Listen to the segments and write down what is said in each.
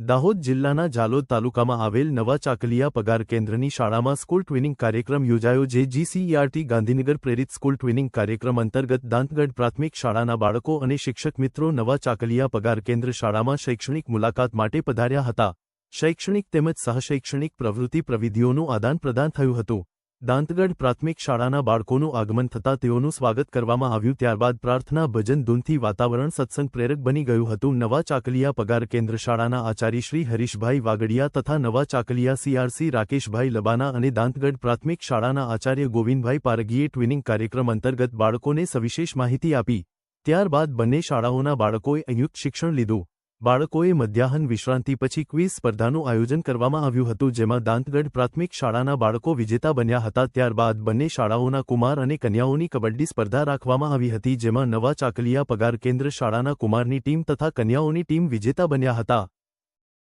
દાહોદ જિલ્લાના જાલોદ તાલુકામાં આવેલ નવા ચાકલિયા પગાર કેન્દ્રની શાળામાં સ્કૂલ ટ્વિનિંગ કાર્યક્રમ યોજાયો જે જીસીઈઆરટી ગાંધીનગર પ્રેરિત સ્કૂલ ટ્વિનિંગ કાર્યક્રમ અંતર્ગત દાંતગઢ પ્રાથમિક શાળાના બાળકો અને શિક્ષક મિત્રો નવા ચાકલિયા પગાર કેન્દ્ર શાળામાં શૈક્ષણિક મુલાકાત માટે પધાર્યા હતા. શૈક્ષણિક તેમજ સહશૈક્ષણિક પ્રવૃત્તિ પ્રવિધિઓનું આદાન પ્રદાન થયું હતું. દાંતગઢ પ્રાથમિક શાળાના બાળકોનું આગમન થતાં તેઓનું સ્વાગત કરવામાં આવ્યું. ત્યારબાદ પ્રાર્થના ભજન ધૂનથી વાતાવરણ સત્સંગ પ્રેરક બની ગયું હતું. નવા ચાકલિયા પગાર કેન્દ્ર શાળાના આચાર્ય શ્રી હરીશભાઈ વાગડિયા તથા નવા ચાકલિયા સીઆરસી રાકેશભાઈ લબાના અને દાંતગઢ પ્રાથમિક શાળાના આચાર્ય ગોવિંદભાઈ પારગીએ ટ્વિનિંગ કાર્યક્રમ અંતર્ગત બાળકોને સવિશેષ માહિતી આપી. ત્યારબાદ બંને શાળાઓના બાળકોએ સંયુક્ત શિક્ષણ લીધું. બાળકોએ મધ્યાહન વિશ્રાંતિ પછી ક્વિઝ સ્પર્ધાનું આયોજન કરવામાં આવ્યું હતું, જેમાં દાંતગઢ પ્રાથમિક શાળાના બાળકો વિજેતા બન્યા હતા. ત્યારબાદ બંને શાળાઓના કુમાર અને કન્યાઓની કબડ્ડી સ્પર્ધા રાખવામાં આવી હતી, જેમાં નવા ચાકલિયા પગાર કેન્દ્ર શાળાના કુમારની ટીમ તથા કન્યાઓની ટીમ વિજેતા બન્યા હતા.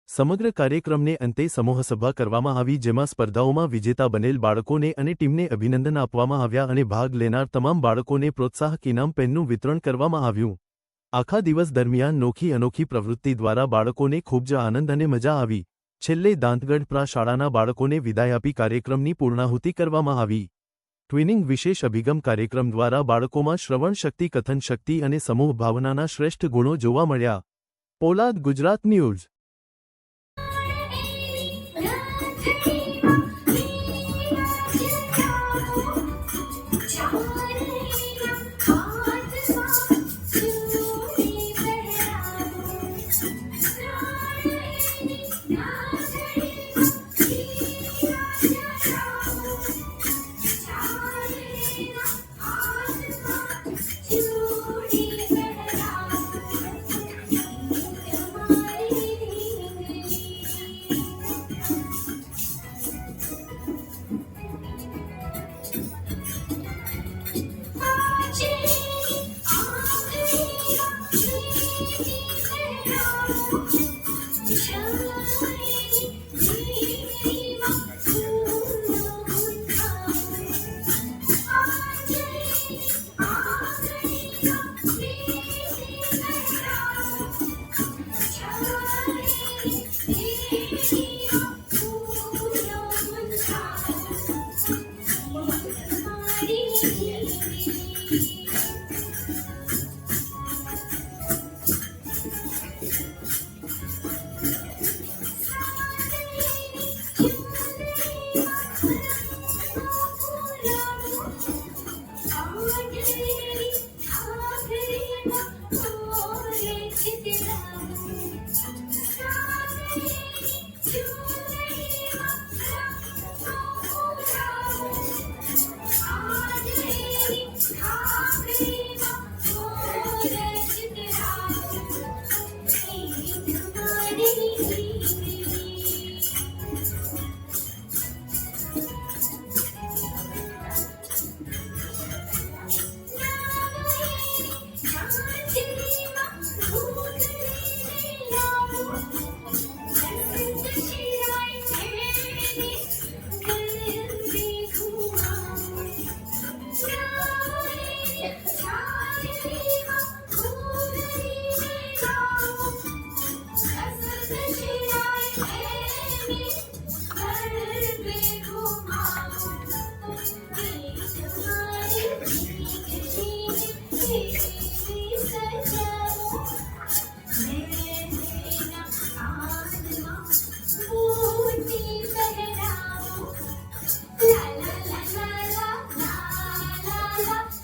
સમગ્ર કાર્યક્રમને અંતે સમૂહસભા કરવામાં આવી, જેમાં સ્પર્ધાઓમાં વિજેતા બનેલ બાળકોને અને ટીમને અભિનંદન આપવામાં આવ્યા અને ભાગ લેનાર તમામ બાળકોને પ્રોત્સાહક ઇનામ પેનનું વિતરણ કરવામાં આવ્યું. આખા દિવસ દરમિયાન નોખી અનોખી પ્રવૃત્તિ દ્વારા બાળકોને ખૂબ જ આનંદ અને મજા આવી. છેલ્લે દાંતગઢ પ્રા શાળાના બાળકોને વિદાય આપી કાર્યક્રમની પૂર્ણાહુતિ કરવામાં આવી. ટ્વિનિંગ વિશેષ અભિગમ કાર્યક્રમ દ્વારા બાળકોમાં શ્રવણ શક્તિ, કથન શક્તિ અને સમૂહ ભાવનાના શ્રેષ્ઠ ગુણો જોવા મળ્યા. પોલાદ ગુજરાત ન્યૂઝ. Yeah.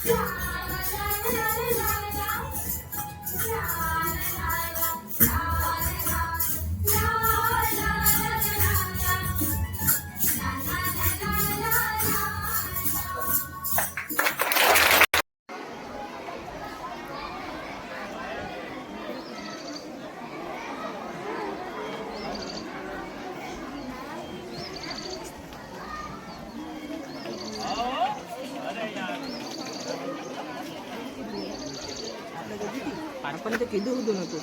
Yeah. पण ते किती होतो?